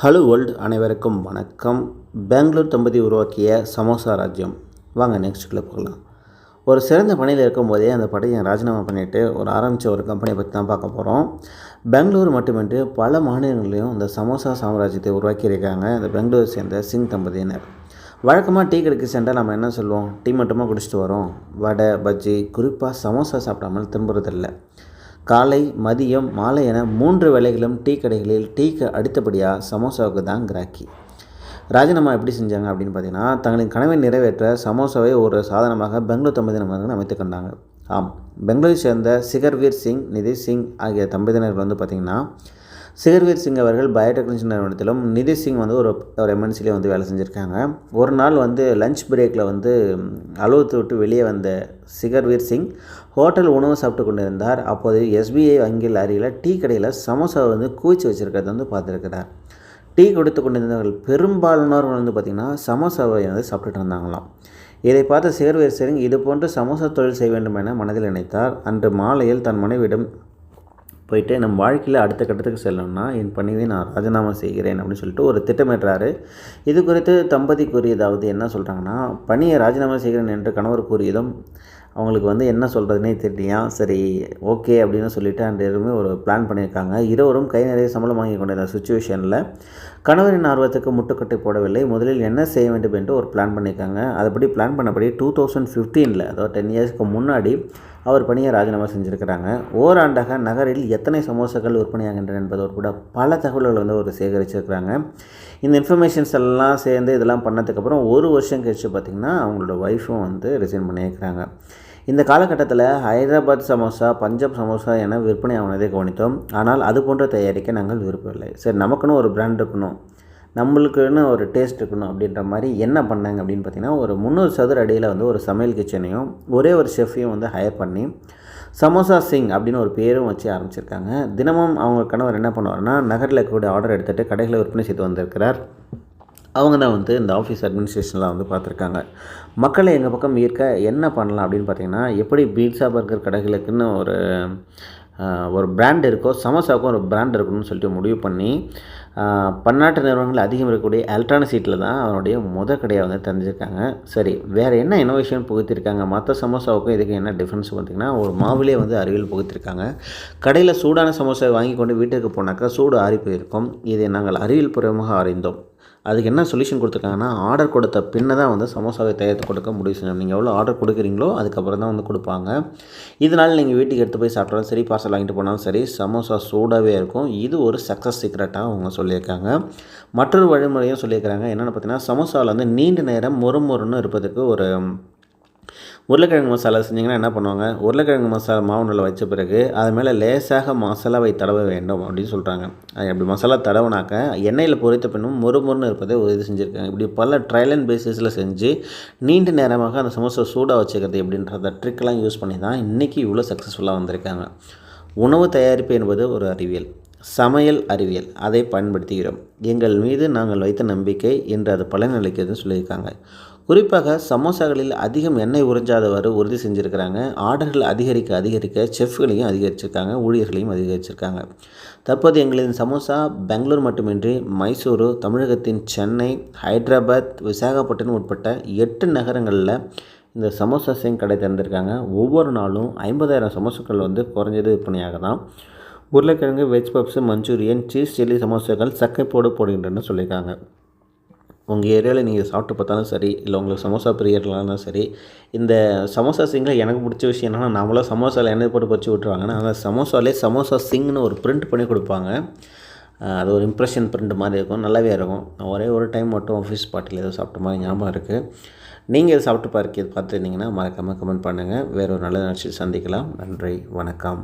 Hello world அனைவருக்கும் வணக்கம். பெங்களூர் தம்பதி உருவாக்கிய சமோசா ராஜ்யம். வாங்க நெக்ஸ்ட்டுக்குள்ளே போகலாம். ஒரு சிறந்த பணியில் இருக்கும்போதே அந்த படையை ராஜினாமா பண்ணிவிட்டு ஒரு ஆரம்பித்த ஒரு கம்பெனியை பற்றி தான் பார்க்க போகிறோம் பெங்களூர் மட்டுமின்றி பல மாநிலங்களையும் இந்த சமோசா சாம்ராஜ்யத்தை உருவாக்கியிருக்காங்க இந்த பெங்களூர் சேர்ந்த சிங் தம்பதியினர். வழக்கமாக டீ கடைக்கு சென்றால் நம்ம என்ன சொல்லுவோம்? டீ மட்டுமா குடிச்சிட்டு வரோம். வடை பஜ்ஜி குறிப்பாக சமோசா சாப்பிடாமல் திரும்புறதில்லை. காலை மதியம் மாலை என மூன்று வேலைகளும் டீ கடைகளில் டீக்கு அடுத்தபடியாக சமோசாவுக்கு தான் கிராக்கி. ராஜினாமா எப்படி செஞ்சாங்க அப்படின்னு பார்த்தீங்கன்னா தங்களின் கனவை நிறைவேற்ற சமோசாவை ஒரு சாதனமாக பெங்களூர் தம்பதியினர் அமைத்து கொண்டாங்க. ஆம் பெங்களூரை சேர்ந்த சிகர்வீர் சிங் நிதிஷ் சிங் ஆகிய தம்பதியினர்கள் வந்து பார்த்திங்கன்னா சிகர்வீர் சிங் அவர்கள் பயோடெக்னாலஜி நிறுவனத்திலும் நிதிஷ் சிங் வந்து ஒரு ஒரு எம்என்சிலே வந்து வேலை செஞ்சுருக்காங்க. ஒரு நாள் வந்து லஞ்ச் பிரேக்கில் வந்து அலுவலகத்தை விட்டு வெளியே வந்த சிகர்வீர் சிங் ஹோட்டல் உணவு சாப்பிட்டு கொண்டிருந்தார். அப்போது எஸ்பிஐ வங்கியில் அருகில் டீ கடையில் சமோசா வந்து குவிச்சு வச்சுருக்கிறத வந்து பார்த்துருக்கிறார். டீ கொடுத்து கொண்டிருந்தவர்கள் பெரும்பாலானவர்கள் வந்து பார்த்திங்கன்னா சமோசாவை வந்து சாப்பிட்டுட்டு இருந்தாங்களாம். இதை பார்த்த சிகர்வீர் சிங் இது போன்று சமோசா தொழில் செய்ய வேண்டும் என மனதில் நினைத்தார். அன்று மாலையில் தன் மனைவியிடம் போயிட்டு நம்ம வாழ்க்கையில் அடுத்த கட்டத்துக்கு செல்லணும்னா என் பணியை நான் ராஜினாமா செய்கிறேன் அப்படின்னு சொல்லிட்டு ஒரு திட்டமிடுறாரு. இது குறித்து தம்பதி கூறியதாவது என்ன சொல்கிறாங்கன்னா பணியை ராஜினாமா செய்கிறேன் என்று கணவர் கூறியதும் அவங்களுக்கு வந்து என்ன சொல்கிறதுனே தெரியலையா? சரி ஓகே அப்படின்னு சொல்லிவிட்டு அந்த எதுவுமே ஒரு பிளான் பண்ணியிருக்காங்க. இருவரும் கை நிறைய சம்பளம் வாங்கி கொண்டிருந்த சுச்சுவேஷனில் கணவரின் ஆர்வத்துக்கு முட்டுக்கட்டை போடவில்லை. முதலில் என்ன செய்ய வேண்டும் என்று ஒரு பிளான் பண்ணியிருக்காங்க. அதுபடி பிளான் பண்ணபடி டூ தௌசண்ட் ஃபிஃப்டீனில் அதாவது டென் இயர்ஸ்க்கு முன்னாடி அவர் பணியை ராஜினாமா செஞ்சுருக்கிறாங்க. ஓராண்டாக நகரில் எத்தனை சமோசாக்கள் விற்பனையாகின்றன என்பது கூட பல தகவல்கள் வந்து ஒரு சேகரிச்சிருக்கிறாங்க. இந்த இன்ஃபர்மேஷன்ஸ் எல்லாம் சேர்ந்து இதெல்லாம் பண்ணதுக்கப்புறம் ஒரு வருஷம் கழிச்சு பார்த்திங்கன்னா அவங்களோட ஒய்ஃபும் வந்து ரிசைன் பண்ணியிருக்கிறாங்க. இந்த காலகட்டத்தில் ஹைதராபாத் சமோசா பஞ்சாப் சமோசா என விற்பனை ஆனதை கவனித்தோம். ஆனால் அது போன்ற தயாரிக்க நாங்கள் விருப்பமில்லை சரி நமக்குன்னு ஒரு பிராண்ட் இருக்கணும். நம்மளுக்குன்னு ஒரு டேஸ்ட் இருக்கணும் அப்படின்ற மாதிரி என்ன பண்ணாங்க அப்படின்னு பார்த்தீங்கன்னா ஒரு முந்நூறு சதுர அடியில் வந்து ஒரு சமையல் கிச்சனையும் ஒரே ஒரு ஷெஃப்பையும் வந்து ஹையர் பண்ணி சமோசா சிங் அப்படின்னு ஒரு பேரும் வச்சு ஆரம்பிச்சிருக்காங்க. தினமும் அவங்க கணவர் என்ன பண்ணுவார்னா நகரில் கூட ஆர்டர் எடுத்துகிட்டு கடைகளை விற்பனை செய்து வந்திருக்கிறார். அவங்க தான் வந்து இந்த ஆஃபீஸ் அட்மினிஸ்ட்ரேஷனில் வந்து பார்த்துருக்காங்க. மக்களை எங்கள் பக்கம் ஈர்க்க என்ன பண்ணலாம் அப்படின்னு பார்த்தீங்கன்னா எப்படி பீட்சா பர்கர் கடைகளுக்குன்னு ஒரு ஒரு பிராண்ட் இருக்கோ சமோசாவுக்கும் ஒரு பிராண்ட் இருக்கணும்னு சொல்லிட்டு முடிவு பண்ணி பன்னாட்டு நிறுவனங்கள் அதிகம் இருக்கக்கூடிய அல்ட்ரான சீட்டில் தான் அவனுடைய முத கடையை வந்து தெரிஞ்சிருக்காங்க சரி வேறு என்ன இனோவேஷன் புகுத்திருக்காங்க? மற்ற சமோசாவுக்கும் இதுக்கு என்ன டிஃப்ரென்ஸ் பார்த்திங்கன்னா ஒரு மாவிலே வந்து அறிவியல் புகுத்திருக்காங்க. கடையில் சூடான சமோசாவை வாங்கி கொண்டு வீட்டுக்கு போனாக்கா சூடு ஆறி போயிருக்கும் இதை நாங்கள் அறிவியல் பூர்வமாக அறிந்தோம். அதுக்கு என்ன சொல்யூஷன் கொடுத்துருக்காங்கன்னா ஆர்டர் கொடுத்த பின்ன தான் வந்து சமோசாவை தயாரித்து கொடுக்க முடிவு செஞ்சோம் நீங்கள் எவ்வளோ ஆர்டர் கொடுக்குறீங்களோ அதுக்கப்புறம் தான் வந்து கொடுப்பாங்க. இதனால் நீங்கள் வீட்டுக்கு எடுத்து போய் சாப்பிட்டாலும் சரி பார்சல் வாங்கிட்டு போனாலும் சரி சமோசா சூடாகவே இருக்கும். இது ஒரு சக்ஸஸ் சீக்ரெட்டாக அவங்க சொல்லியிருக்காங்க. மற்றொரு வழிமுறையும் சொல்லியிருக்கிறாங்க. என்னென்னு பார்த்தீங்கன்னா சமோசாவில் வந்து நீண்ட நேரம் மொறு மொறுன்னு இருப்பதுக்கு ஒரு உருளைக்கிழங்கு மசாலா செஞ்சிங்கன்னா என்ன பண்ணுவாங்க? உருளைக்கிழங்கு மசாலா மாவு நல்லா வச்ச பிறகு அது மேலே லேசாக மசாலாவை தடவ வேண்டும் அப்படின்னு சொல்கிறாங்க அப்படி மசாலா தடவுனாக்க எண்ணெயில் பொரித்த பின்னும் மொறு மொறுன்னு இருப்பதை உறுதி செஞ்சுருக்காங்க. இப்படி பல ட்ரையல் அண்ட் பேசிஸில் செஞ்சு நீண்ட நேரமாக அந்த சமோசா சூடாக வச்சுக்கிறது எப்படின்றத ட்ரிக்கெலாம் யூஸ் பண்ணி தான் இன்றைக்கி இவ்வளோ சக்ஸஸ்ஃபுல்லாக வந்திருக்காங்க. உணவு தயாரிப்பு என்பது ஒரு அறிவியல். சமையல் அறிவியல். அதை பயன்படுத்துகிறோம். எங்கள் மீது நாங்கள் வைத்த நம்பிக்கை என்று அது பலனளிக்கிறதுன்னு சொல்லியிருக்காங்க. குறிப்பாக சமோசாக்களில் அதிகம் எண்ணெய் உறிஞ்சாதவாறு உறுதி செஞ்சுருக்கிறாங்க. ஆர்டர்கள் அதிகரிக்க அதிகரிக்க செஃப்களையும் அதிகரிச்சிருக்காங்க ஊழியர்களையும் அதிகரிச்சிருக்காங்க. தற்போது எங்களின் சமோசா பெங்களூர் மட்டுமின்றி மைசூரு தமிழகத்தின் சென்னை ஹைதராபாத் விசாகப்பட்டினம் உட்பட்ட எட்டு நகரங்களில் இந்த சமோசா சிங் கடை திறந்திருக்காங்க. ஒவ்வொரு நாளும் ஐம்பதாயிரம் சமோசாக்கள் வந்து குறைஞ்சது விற்பனையாக தான். உருளைக்கிழங்கு veg puffs Manchurian cheese chilli சமோசாக்கள் சக்கை போடு போடுகின்றன சொல்லியிருக்காங்க. உங்கள் ஏரியாவில் நீங்கள் சாப்பிட்டு பார்த்தாலும் சரி இல்லை உங்களுக்கு சமோசா பிரியர்களாலும் சரி இந்த சமோசா சிங்கில் எனக்கு பிடிச்ச விஷயம் என்னென்னா நம்மளாம் சமோசாவில் எண்ணெய் போட்டு பறிச்சு விட்ருவாங்கன்னா அந்த சமோசாலே சமோசா சிங்னு ஒரு பிரிண்ட் பண்ணி கொடுப்பாங்க. அது ஒரு இம்ப்ரெஷன் பிரிண்ட் மாதிரி இருக்கும் நல்லாவே இருக்கும். ஒரே ஒரு டைம் மட்டும் ஆஃபீஸ் பார்ட்டியில் ஏதோ சாப்பிட்ட மாதிரி ஞாபகம் இருக்குது நீங்கள் இதை சாப்பிட்டு பார்க்க பார்த்துருந்தீங்கன்னா மறக்காமல் கமெண்ட் பண்ணுங்கள் வேறு ஒரு நல்ல நிகழ்ச்சி சந்திக்கலாம். நன்றி வணக்கம்.